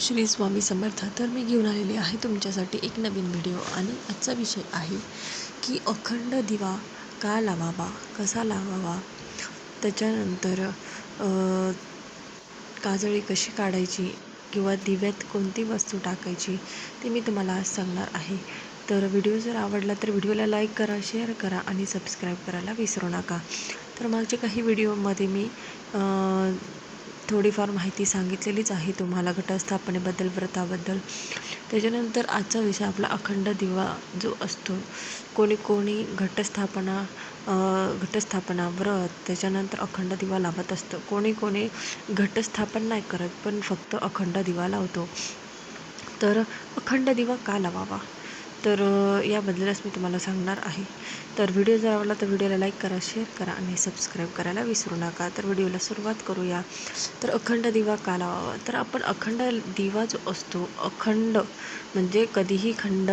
श्री स्वामी समर्थ तर मी घेऊन आलेली आहे तुमच्यासाठी एक नवीन व्हिडिओ आणि आजचा विषय आहे की अखंड दिवा का लावावा कसा लावावा? त्याच्यानंतर काजळी कशी काढायची किंवा दिव्यात कोणती वस्तू टाकायची ते मी तुम्हाला आज सांगणार आहे. तर व्हिडिओ जर आवडला तर व्हिडिओला लाईक करा शेअर करा आणि सबस्क्राईब करायला विसरू नका. तर मागच्या काही व्हिडिओमध्ये मी थोडीफार माहिती सांगितलेलीच आहे तुम्हाला घटस्थापनेबद्दल व्रताबद्दल. त्याच्यानंतर आजचा विषय आपला अखंड दिवा जो असतो कोणी कोणी घटस्थापना घटस्थापना व्रत त्याच्यानंतर अखंड दिवा लावत असतं. कोणी कोणी घटस्थापन नाही करत पण फक्त अखंड दिवा लावतो. तर अखंड दिवा का लावावा? तर याबद्दलच मी तुम्हाला सांगणार आहे. तर व्हिडिओ जर आवडला तर व्हिडिओला लाईक करा शेअर करा आणि सबस्क्राईब करायला विसरू नका. तर व्हिडिओला सुरुवात करूया. तर अखंड दिवा का लावावा तर आपण अखंड दिवा जो असतो अखंड म्हणजे कधीही खंड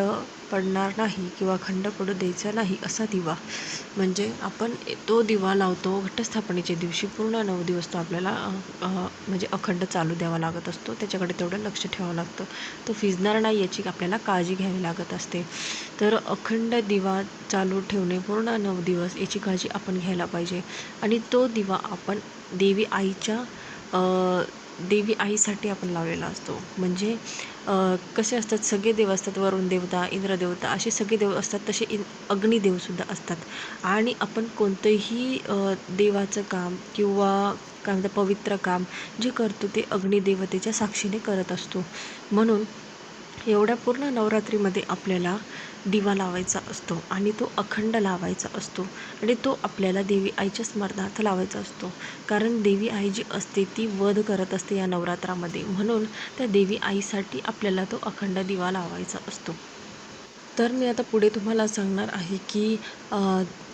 पडणार नाही किंवा खंड पडू द्यायचा नाही असा दिवा. म्हणजे आपण तो दिवा लावतो घटस्थापनेच्या दिवशी पूर्ण नऊ दिवस तो आपल्याला म्हणजे अखंड चालू द्यावा लागत असतो. त्याच्याकडे तेवढं लक्ष ठेवावं लागतं. तो फिजणार नाही याची आपल्याला काळजी घ्यावी लागत असते. तर अखंड दिवा चालू ठेवणे पूर्ण नऊ दिवस याची काळजी आपण घ्यायला पाहिजे. आणि तो दिवा आपण देवी आईच्या देवी आईसाठी आपण लावलेला असतो. म्हणजे कसे असतात? सगळे देव असतात वरुण देवता इंद्रदेवता असे सगळे देव असतात तसे इन अग्निदेवसुद्धा असतात. आणि आपण कोणतंही देवाचं काम किंवा काय म्हणतात पवित्र काम जे करतो ते अग्निदेवतेच्या साक्षीने करत असतो. म्हणून एवढ्या पूर्ण नवरात्रीमध्ये आपल्याला दिवा लावायचा असतो आणि तो अखंड लावायचा असतो. आणि तो आपल्याला देवी आईच्या स्मरणार्थ लावायचा असतो. कारण देवी आई जी असते ती वध करत असते या नवरात्रामध्ये. म्हणून त्या देवी आईसाठी आपल्याला तो अखंड दिवा लावायचा असतो. तर मी आता पुढे तुम्हाला सांगणार आहे की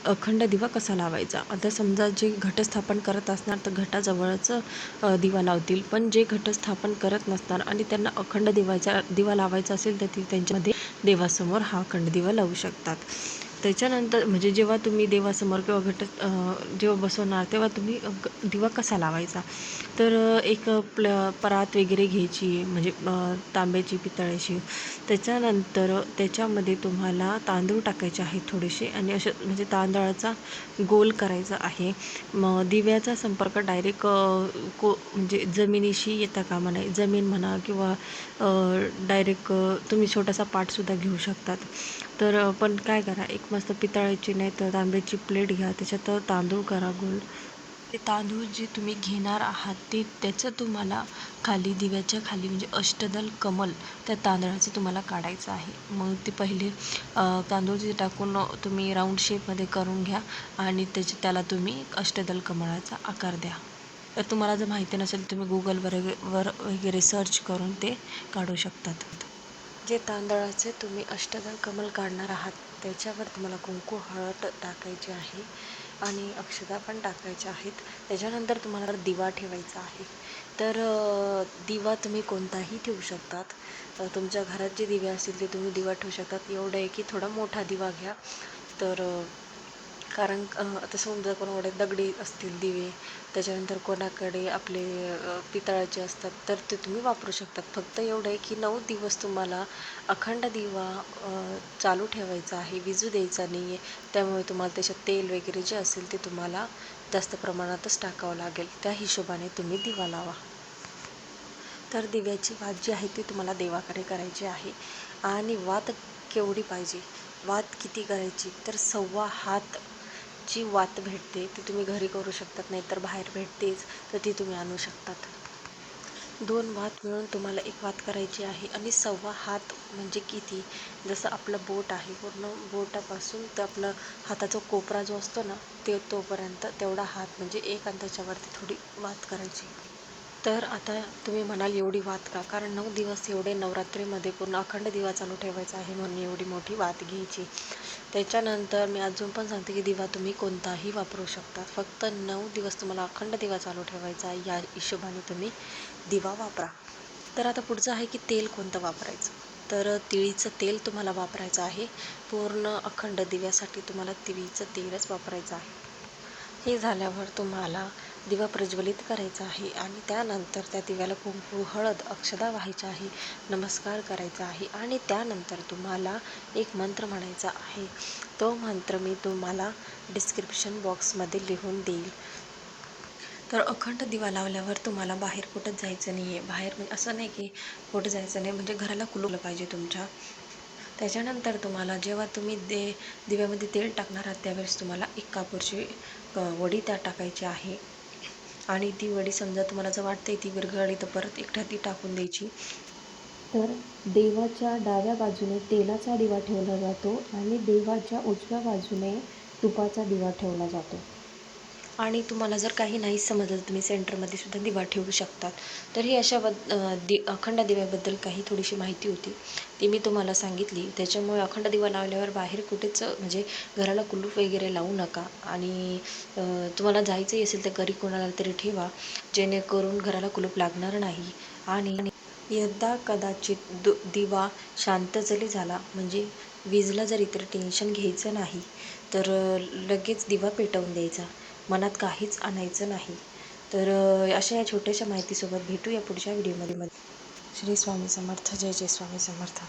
अखंड दिवा कसा लावायचा? आता समजा जे घटस्थापन करत असणार तर घटाजवळच दिवा लावतील. पण जे घटस्थापन करत नसणार आणि त्यांना अखंड दिवाचा दिवा लावायचा असेल तर ती त्यांच्यामध्ये देवासमोर हा अखंड दिवा लावू शकतात. त्याच्यानंतर म्हणजे जेव्हा तुम्ही देवासमोर किंवा घट जेव्हा बसवणार तेव्हा तुम्ही दिवा कसा लावायचा? तर एक प्ल परात वगैरे घ्यायची म्हणजे तांब्याची पितळ्याची. त्याच्यानंतर त्याच्यामध्ये तुम्हाला तांदूळ टाकायचे आहेत थोडेसे आणि असे म्हणजे तांदळाचा गोल करायचा आहे. मग दिव्याचा संपर्क डायरेक्ट को म्हणजे जमिनीशी येता कामा म्हणा जमीन म्हणा किंवा डायरेक्ट तुम्ही छोटासा पाठसुद्धा घेऊ शकतात. तर पण काय करा एक मस्त पितळाची नाही तर तांब्याची प्लेट घ्या त्याच्यात तांदूळ करा गोल ते तांदूळ जे तुम्ही घेणार आहात ते त्याचं तुम्हाला खाली दिव्याच्या खाली म्हणजे अष्टदल कमल त्या तांदळाचं तुम्हाला काढायचं आहे. मग ते पहिले तांदूळ जे टाकून तुम्ही राऊंड शेपमध्ये करून घ्या आणि त्याचे त्याला तुम्ही अष्टदल कमळाचा आकार द्या. तर तुम्हाला जर माहिती नसेल तुम्ही गुगलवर वर वगैरे सर्च करून ते काढू शकतात. जे तांदळाचे तुम्ही अष्टदल कमल काढणार आहात त्याच्यावर तुम्हाला कुंकू हळद टाकायची आहे आणि अक्षता पण टाकायच्या आहेत. त्याच्यानंतर तुम्हाला दिवा ठेवायचा आहे. तर दिवा तुम्ही कोणताही ठेवू शकतात. तुमच्या घरात जे दिवे असतील ते तुम्ही दिवा ठेवू शकतात. एवढं आहे की थोडा मोठा दिवा घ्या. तर कारण आता समजा कोणाकडे दगडी असतील दिवे त्याच्यानंतर कोणाकडे आपले पितळाचे असतात तर ते तुम्ही वापरू शकतात. फक्त एवढं आहे की नऊ दिवस तुम्हाला अखंड दिवा चालू ठेवायचा आहे विजू द्यायचा नाही आहे त्यामुळे तुम्हाला त्याच्यात तेल वगैरे जे असेल ते तुम्हाला जास्त प्रमाणातच टाकावं लागेल. त्या हिशोबाने तुम्ही दिवा लावा. तर दिव्याची वात जी आहे ती तुम्हाला देवाकडे करायची आहे. आणि वात केवढी पाहिजे? वात किती करायची? तर सव्वा हात जी वात भेटते ती तुम्ही घरी करू शकतात नाहीतर बाहेर भेटतेच तर ती तुम्ही आणू शकतात. दोन वात मिळून तुम्हाला एक वात करायची आहे आणि सव्वा हात म्हणजे किती? जसं आपलं बोट आहे पूर्ण बोटापासून तर आपलं हाताचा कोपरा जो असतो ना ते तोपर्यंत तेवढा हात म्हणजे एक आणि थोडी वात करायची. तर आता तुम्ही म्हणाल एवढी वात का? कारण नऊ दिवस एवढे नवरात्रीमध्ये पूर्ण अखंड दिवा चालू ठेवायचा आहे म्हणून एवढी मोठी वात घ्यायची. त्याच्यानंतर मी अजून पण सांगते की दिवा तुम्ही कोणताही वापरू शकता. फक्त नऊ दिवस तुम्हाला अखंड दिवा चालू ठेवायचा आहे या हिशोबाने तुम्ही दिवा वापरा. तर आता पुढचं आहे की तेल कोणतं वापरायचं? तर तिळीचं तेल तुम्हाला वापरायचं आहे. पूर्ण अखंड दिव्यासाठी तुम्हाला तिळीचं तेलच वापरायचं आहे. हे झाल्यावर तुम्हाला दिवा प्रज्वलित करायचा आहे आणि त्यानंतर त्या दिव्याला कुंकू हळद अक्षदा व्हायच्या आहे नमस्कार करायचा आहे आणि त्यानंतर तुम्हाला एक मंत्र म्हणायचा आहे. तो मंत्र मी तुम्हाला डिस्क्रिप्शन बॉक्समध्ये लिहून देईल. तर अखंड दिवा लावल्यावर तुम्हाला बाहेर कुठंच जायचं नाही आहे बाहेर म्हणजे असं नाही की कुठं जायचं नाही म्हणजे घराला कुलवलं पाहिजे तुमच्या. त्याच्यानंतर तुम्हाला जेव्हा तुम्ही दे दिव्यामध्ये तेल टाकणार आहात त्यावेळेस तुम्हाला एक कापूरची वडी त्या टाकायची आहे. आणि ती वडी समजा तुम्हाला जर वाटते ती विरघळली तर परत एकट्या ती टाकून द्यायची. तर देवाच्या डाव्या बाजूने तेलाचा दिवा ठेवला जातो आणि देवाच्या उजव्या बाजूने तुपाचा दिवा ठेवला जातो. आणि तुम्हाला जर काही नाही समजलं तुम्ही सेंटरमध्ये सुद्धा दिवा ठेवू शकतात. तर ही अशा बद दि अखंड दिव्याबद्दल काही थोडीशी माहिती होती. ती मी तुम्हाला सांगितली. त्याच्यामुळे अखंड दिवा लावल्यावर बाहेर कुठेच म्हणजे घराला कुलूप वगैरे लावू नका. आणि तुम्हाला जायचंही असेल तर घरी कोणाला तरी ठेवा जेणेकरून घराला कुलूप लागणार नाही. आणि यदा कदाचित दु दिवा शांत जरी झाला म्हणजे वीजला जरी तर टेन्शन घ्यायचं नाही. तर लगेच दिवा पेटवून द्यायचा. मनात काहीच आणायचं नाही. तर अशा या छोट्याशा माहितीसोबत भेटूया पुढच्या व्हिडिओमध्ये. श्री स्वामी समर्थ. जय जय स्वामी समर्थ.